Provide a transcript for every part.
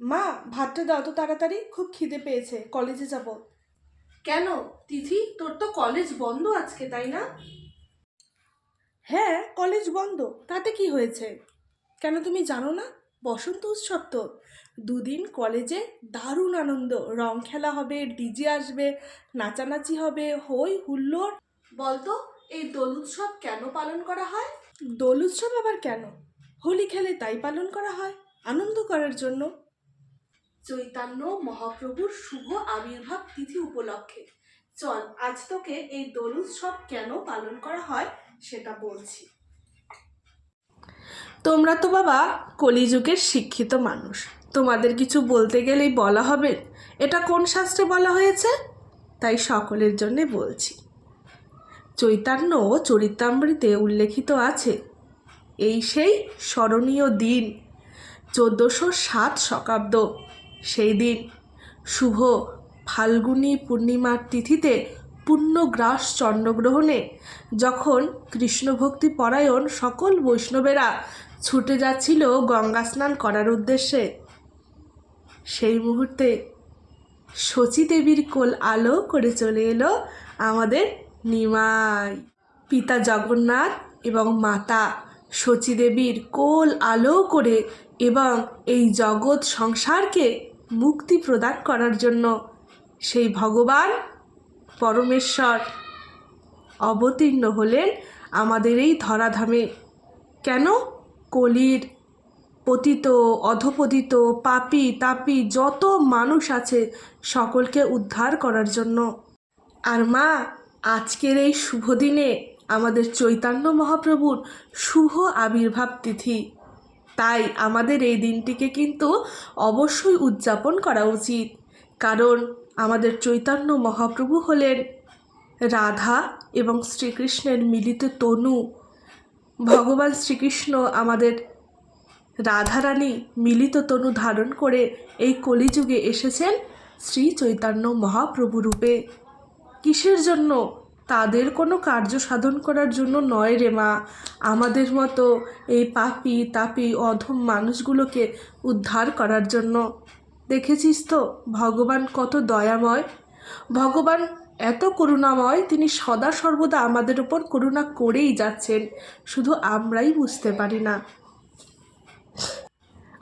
মা ভাতটা দাও তো তাড়াতাড়ি খুব খিদে পেয়েছে কলেজে যাব। কেন? তিথি তোর তো কলেজ বন্ধ আজকে তাই না? হ্যাঁ কলেজ বন্ধ তাতে কি হয়েছে? কেন তুমি জানো না? বসন্ত উৎসব তো। দুদিন কলেজে দারুণ আনন্দ রং খেলা হবে ডিজে আসবে নাচানাচি হবে হই হুল্লোড়। বলতো এই দোল উৎসব কেন পালন করা হয়? দোল উৎসব আবার কেন? হোলি খেলে তাই পালন করা হয় আনন্দ করার জন্য। চৈতন্য মহাপ্রভুর শুভ আবির্ভাব তিথি উপলক্ষে। চল, আজ তোকে এই দোল উৎসব কেন পালন করা হয় সেটা বলছি। তোমরা তো বাবা কলিযুগের শিক্ষিত মানুষ। তোমাদের কিছু বলতে গেলেই বলা হবে, এটা কোন শাস্ত্রে বলা হয়েছে? তাই সকলের জন্যে বলছি। চৈতন্য চরিতামৃতে উল্লেখিত আছে, এই সেই স্মরণীয় দিন, চোদ্দোশো সাত শকাব্দ। সেই দিন শুভ ফাল্গুনী পূর্ণিমার তিথিতে পূর্ণগ্রাস চন্দ্রগ্রহণে যখন কৃষ্ণভক্তি পরায়ণ সকল বৈষ্ণবেরা ছুটে যাচ্ছিল গঙ্গা স্নান করার উদ্দেশ্যে, সেই মুহূর্তে শচী দেবীর কোল আলো করে চলে এলো আমাদের নিমাই। পিতা জগন্নাথ এবং মাতা শচী দেবীর কোল আলো করে এবং এই জগৎ সংসারকে মুক্তি প্রদান করার জন্য সেই ভগবান পরমেশ্বর অবতীর্ণ হলেন আমাদের এই ধরাধামে। কেন? কলির পতিত, অধপতিত, পাপি, তাপি যত মানুষ আছে সকলকে উদ্ধার করার জন্য। আর মা, আজকের এই শুভ দিনে আমাদের চৈতন্য মহাপ্রভুর শুভ আবির্ভাব তিথি। তাই আমাদের এই দিনটিকে কিন্তু অবশ্যই উদযাপন করা উচিত। কারণ আমাদের চৈতন্য মহাপ্রভু হলেন রাধা এবং শ্রীকৃষ্ণের মিলিত তনু। ভগবান শ্রীকৃষ্ণ আমাদের রাধারানী মিলিত তনু ধারণ করে এই কলিযুগে এসেছেন শ্রী চৈতন্য মহাপ্রভু রূপে। কিসের জন্য? তাদের কোনো কার্য সাধন করার জন্য নয় রে মা। আমাদের মতো এই পাপি, তাপি, অধম মানুষগুলোকে উদ্ধার করার জন্য। দেখেছিস তো, ভগবান কত দয়াময়। ভগবান এত করুণাময়, তিনি সদা সর্বদা আমাদের ওপর করুণা করেই যাচ্ছেন। শুধু আমরাই বুঝতে পারি না।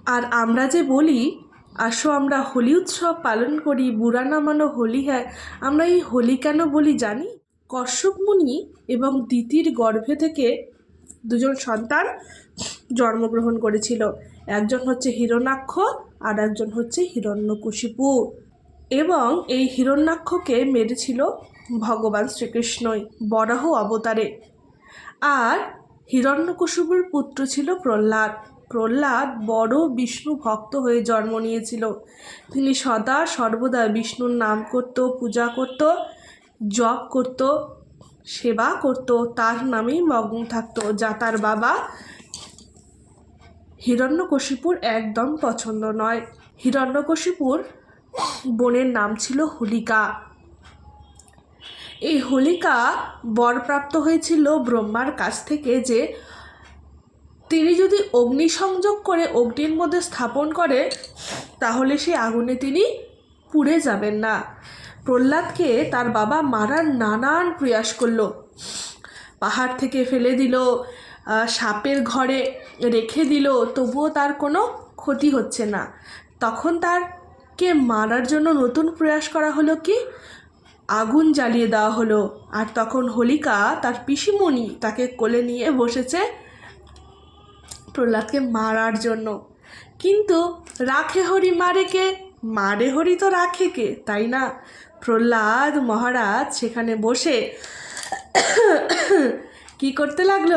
আর আমরা যে বলি, আসো আমরা হোলি উৎসব পালন করি, বুড়া নামানো হোলি হ্যাঁ। আমরা এই হোলি কেন বলি জানি? কশ্যপ মুনি এবং দিতির গর্ভে থেকে দুজন সন্তান জন্মগ্রহণ করেছিল। একজন হচ্ছে হিরণাক্ষ আর একজন হচ্ছে হিরণ্যকুশিপু এবং এই হিরণ্যাক্ষকে মেরেছিল ভগবান শ্রীকৃষ্ণই, বরাহ অবতারে। আর হিরণ্যকশুপুর পুত্র ছিল প্রহ্লাদ। প্রহ্লাদ বড় বিষ্ণু ভক্ত হয়ে জন্ম নিয়েছিল। তিনি সদা সর্বদা বিষ্ণুর নাম করত, পূজা করত জপ করত, সেবা করত, তার নামেই মগ্ন থাকতো, যা তার বাবা হিরণ্যকশিপুর একদম পছন্দ নয়। হিরণ্যকশিপুর বোনের নাম ছিল হোলিকা। এই হোলিকা বরপ্রাপ্ত হয়েছিল ব্রহ্মার কাছ থেকে যে তিনি যদি অগ্নিসংযোগ করে অগ্নির মধ্যে স্থাপন করে, তাহলে সেই আগুনে তিনি পুড়ে যাবেন না। প্রহ্লাদকে তার বাবা মারার নানান প্রয়াস করল। পাহাড় থেকে ফেলে দিল সাপের ঘরে রেখে দিল, তবুও তার কোনো ক্ষতি হচ্ছে না। তখন তারকে মারার জন্য নতুন প্রয়াস করা হলো কি? আগুন জ্বালিয়ে দেওয়া হলো। আর তখন হোলিকা তার পিসিমণি তাকে কোলে নিয়ে বসেছে প্রহ্লাদকে মারার জন্য। কিন্তু রাখে হরি মারে কে? মারে হরি তো রাখে কে? তাই না? প্রহ্লাদ মহারাজ সেখানে বসে কি করতে লাগল?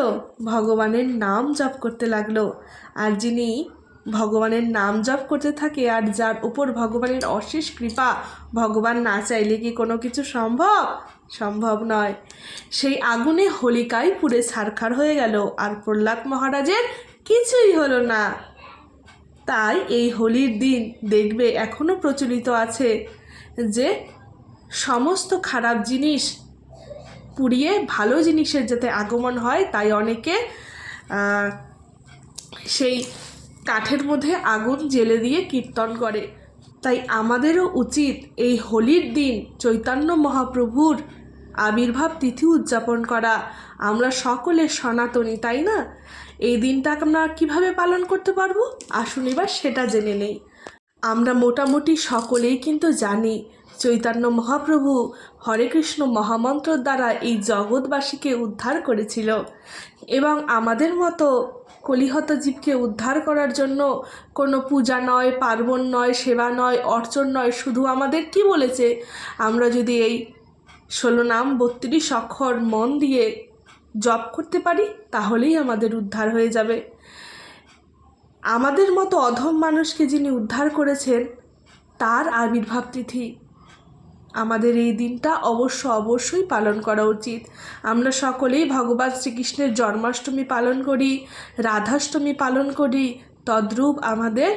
ভগবানের নাম জপ করতে লাগল। আর যিনি ভগবানের নাম জপ করতে থাকে আর যার উপর ভগবানের অশেষ কৃপা, ভগবান না চাইলে কি কোনো কিছু সম্ভব? সম্ভব নয়। সেই আগুনে হোলিকাই পুড়ে ছারখার হয়ে গেল আর প্রহ্লাদ মহারাজের কিছুই হলো না। তাই এই হোলির দিন দেখবে এখনও প্রচলিত আছে যে সমস্ত খারাপ জিনিস পুড়িয়ে ভালো জিনিসের যাতে আগমন হয়, তাই অনেকে সেই কাঠের মধ্যে আগুন জেলে দিয়ে কীর্তন করে। তাই আমাদেরও উচিত এই হোলির দিন চৈতন্য মহাপ্রভুর আবির্ভাব তিথি উদযাপন করা। আমরা সকলে সনাতনী, তাই না? এই দিনটা আমরা কীভাবে পালন করতে পারব? আসুন এবার সেটা জেনে নেই। আমরা মোটামুটি সকলেই কিন্তু জানি চৈতন্য মহাপ্রভু হরে কৃষ্ণ মহামন্ত্রর দ্বারা এই জগৎবাসীকে উদ্ধার করেছিল এবং আমাদের মতো কলিহত জীবকে উদ্ধার করার জন্য কোনো পূজা নয়, পার্বণ নয়, সেবা নয়, অর্চন নয়, শুধু আমাদের কি বলেছে? আমরা যদি এই ষোলো নাম বত্রিশ অক্ষর মন দিয়ে জপ করতে পারি, তাহলেই আমাদের উদ্ধার হয়ে যাবে। আমাদের মতো অধম মানুষকে যিনি উদ্ধার করেছেন, তার আবির্ভাব তিথি আমাদের এই দিনটা অবশ্য অবশ্যই পালন করা উচিত। আমরা সকলেই ভগবান শ্রীকৃষ্ণের জন্মাষ্টমী পালন করি, রাধাষ্টমী পালন করি, তদ্রূপ আমাদের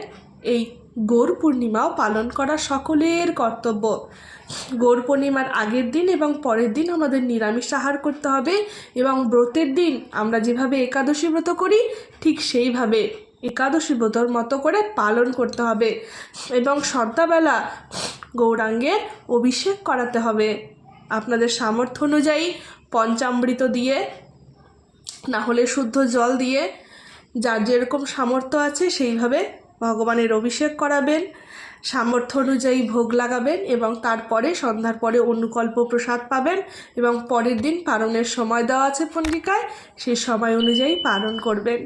এই গৌর পূর্ণিমাও পালন করা সকলের কর্তব্য। গৌর পূর্ণিমার আগের দিন এবং পরের দিন আমাদের নিরামিষ আহার করতে হবে এবং ব্রতের দিন আমরা যেভাবে একাদশী ব্রত করি, ঠিক সেইভাবে একাদশী ব্রতর মতো করে পালন করতে হবে। এবং সন্ধ্যাবেলা গৌরাঙ্গের অভিষেক করাতে হবে। আপনাদের সামর্থ্য অনুযায়ী পঞ্চামৃত দিয়ে, না হলে শুদ্ধ জল দিয়ে, যার যেরকম সামর্থ্য আছে সেইভাবে ভগবানের অভিষেক করাবেন। সামর্থ্য অনুযায়ী ভোগ লাগাবেন এবং তারপরে সন্ধ্যার পরে অনুকল্প প্রসাদ পাবেন এবং পরের দিন পালনের সময় দেওয়া আছে পঞ্জিকায় সেই সময় অনুযায়ী পালন করবেন।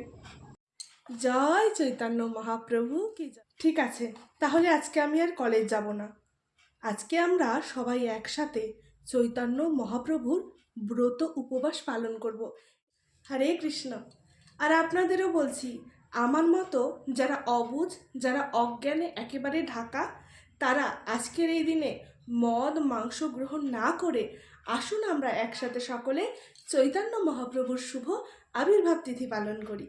জয় চৈতন্য মহাপ্রভু, কি ঠিক আছে, তাহলে আজকে আমি আর কলেজ যাব না। আজকে আমরা সবাই একসাথে চৈতন্য মহাপ্রভুর ব্রত উপবাস পালন করব। হরে কৃষ্ণ। আর আপনাদেরও বলছি, আমার মতো যারা অবুঝ যারা অজ্ঞানে একেবারে ঢাকা, তারা আজকের এই দিনে মদ, মাংস গ্রহণ না করে আসুন আমরা একসাথে সকলে চৈতন্য মহাপ্রভুর শুভ আবির্ভাব তিথি পালন করি।